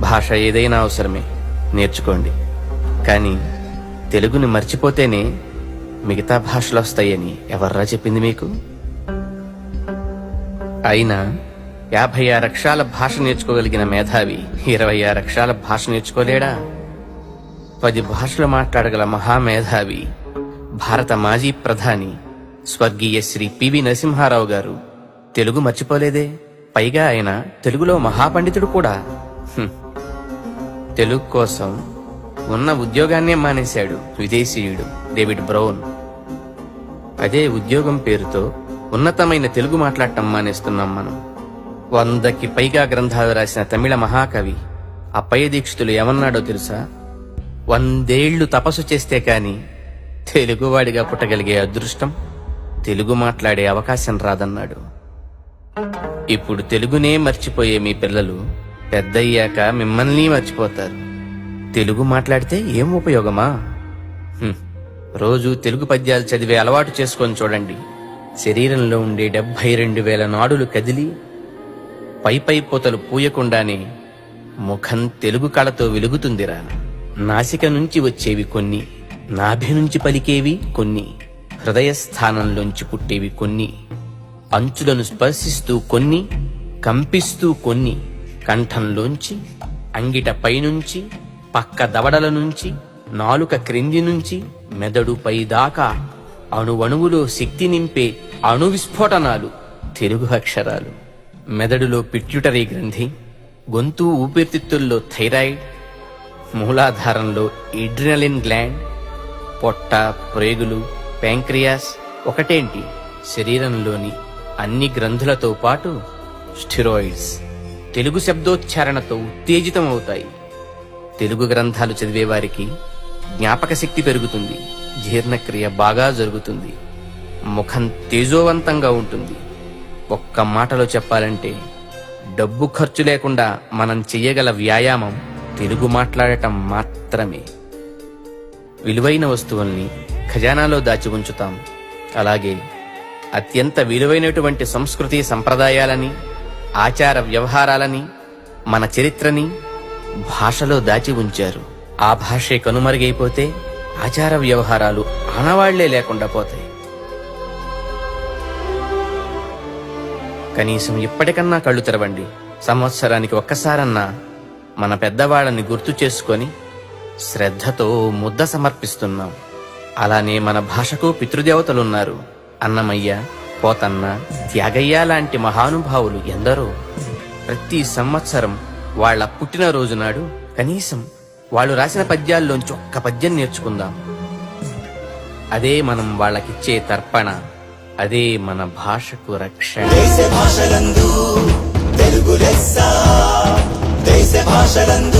భాష ఏదైనా అవసరమే నేర్చుకోండి. కానీ తెలుగుని మర్చిపోతేనే మిగతా భాషలు వస్తాయని ఎవర్రా చెప్పింది మీకు? అయినా యాభై ఆరు అక్షరాల భాష నేర్చుకోగలిగిన మేధావి ఇరవై ఆరు అక్షరాల భాష నేర్చుకోలేడా? పది భాషలు మాట్లాడగల మహామేధావి భారత మాజీ ప్రధాని స్వర్గీయ శ్రీ పివి నరసింహారావు గారు తెలుగు మర్చిపోలేదే. పైగా ఆయన తెలుగులో మహాపండితుడు కూడా. తెలుగు కోసం ఉన్న ఉద్యోగాన్నే మానేశాడు విదేశీయుడు డేవిడ్ బ్రౌన్. అదే ఉద్యోగం పేరుతో ఉన్నతమైన తెలుగు మాట్లాడటం మానేస్తున్నాం మనం. వందకి పైగా గ్రంథాలు రాసిన తమిళ మహాకవి అప్పయ్య దీక్షితులు ఏమన్నాడో తెలుసా? వందేళ్ళు తపస్సు చేస్తే కాని తెలుగువాడిగా పుట్టగలిగే అదృష్టం తెలుగు మాట్లాడే అవకాశం రాదన్నాడు. ఇప్పుడు తెలుగునే మర్చిపోయే మీ పిల్లలు పెద్దయ్యాక మిమ్మల్ని మర్చిపోతారు. తెలుగు మాట్లాడితే ఏం ఉపయోగమా? రోజు తెలుగు పద్యాలు చదివే అలవాటు చేసుకొని చూడండి. శరీరంలో ఉండే డెబ్బై రెండు వేల నాడులు కదిలి పై పై పోతలు పూయకుండానే ముఖం తెలుగు కళతో వెలుగుతుందిరా. నాసిక నుంచి వచ్చేవి కొన్ని నాభి నుంచి పలికేవి కొన్ని హృదయ స్థానంలోంచి పుట్టేవి కొన్ని అంచులను స్పర్శిస్తూ కొన్ని కంపిస్తూ కొన్ని. కంఠంలోంచి అంగిట పైనుంచి పక్క దవడల నుంచి నాలుక క్రింది నుంచి మెదడు పై దాకా అణువణువులో శక్తి నింపే అణు విస్ఫోటనాలు తెలుగు అక్షరాలు. మెదడులో పిట్యూటరీ గ్రంథి గొంతు ఊపిరితిత్తుల్లో థైరాయిడ్ మూలాధారంలో ఇడ్రినలిన్ గ్లాండ్ పొట్ట ప్రేగులు ప్యాంక్రియాస్ ఒకటేంటి? శరీరంలోని అన్ని గ్రంథులతో పాటు స్టిరాయిడ్స్. తెలుగు శబ్దోచ్చారణతో ఉత్తేజితమవుతాయి. తెలుగు గ్రంథాలు చదివేవారికి జ్ఞాపక శక్తి పెరుగుతుంది. జీర్ణక్రియ బాగా జరుగుతుంది. ముఖం తేజోవంతంగా ఉంటుంది. ఒక్క మాటలో చెప్పాలంటే డబ్బు ఖర్చు లేకుండా మనం చెయ్యగల వ్యాయామం తెలుగు మాట్లాడటం మాత్రమే. విలువైన వస్తువుల్ని ఖజానాలో దాచి ఉంచుతాం. అలాగే అత్యంత విలువైనటువంటి సంస్కృతి సంప్రదాయాలని ఆచార వ్యవహారాలని మన చరిత్రని భాషలో దాచి ఉంచారు. ఆ భాషే కనుమరుగైపోతే ఆచార వ్యవహారాలు ఆనవాళ్ళే లేకుండా పోతాయి. కనీసం ఇప్పటికన్నా కళ్ళు తెరవండి. సంవత్సరానికి ఒక్కసారన్నా మన పెద్దవాళ్ళని గుర్తు చేసుకొని శ్రద్ధతో ముద్ద సమర్పిస్తున్నాం. అలానే మన భాషకు పితృదేవతలున్నారు. అన్నమయ్య పోతన్న త్యాగయ్య లాంటి మహానుభావులు ఎందరో ప్రతి సంవత్సరం వాళ్ళ పుట్టినరోజు నాడు కనీసం వాళ్ళు రాసిన పద్యాల్లోంచి ఒక్క పద్యం నేర్చుకుందాం. అదే మనం వాళ్ళకిచ్చే తర్పణ అదే మన భాషకు రక్షణ. దేశ భాషలందు తెలుగు లెస్స దేశ భాషలందు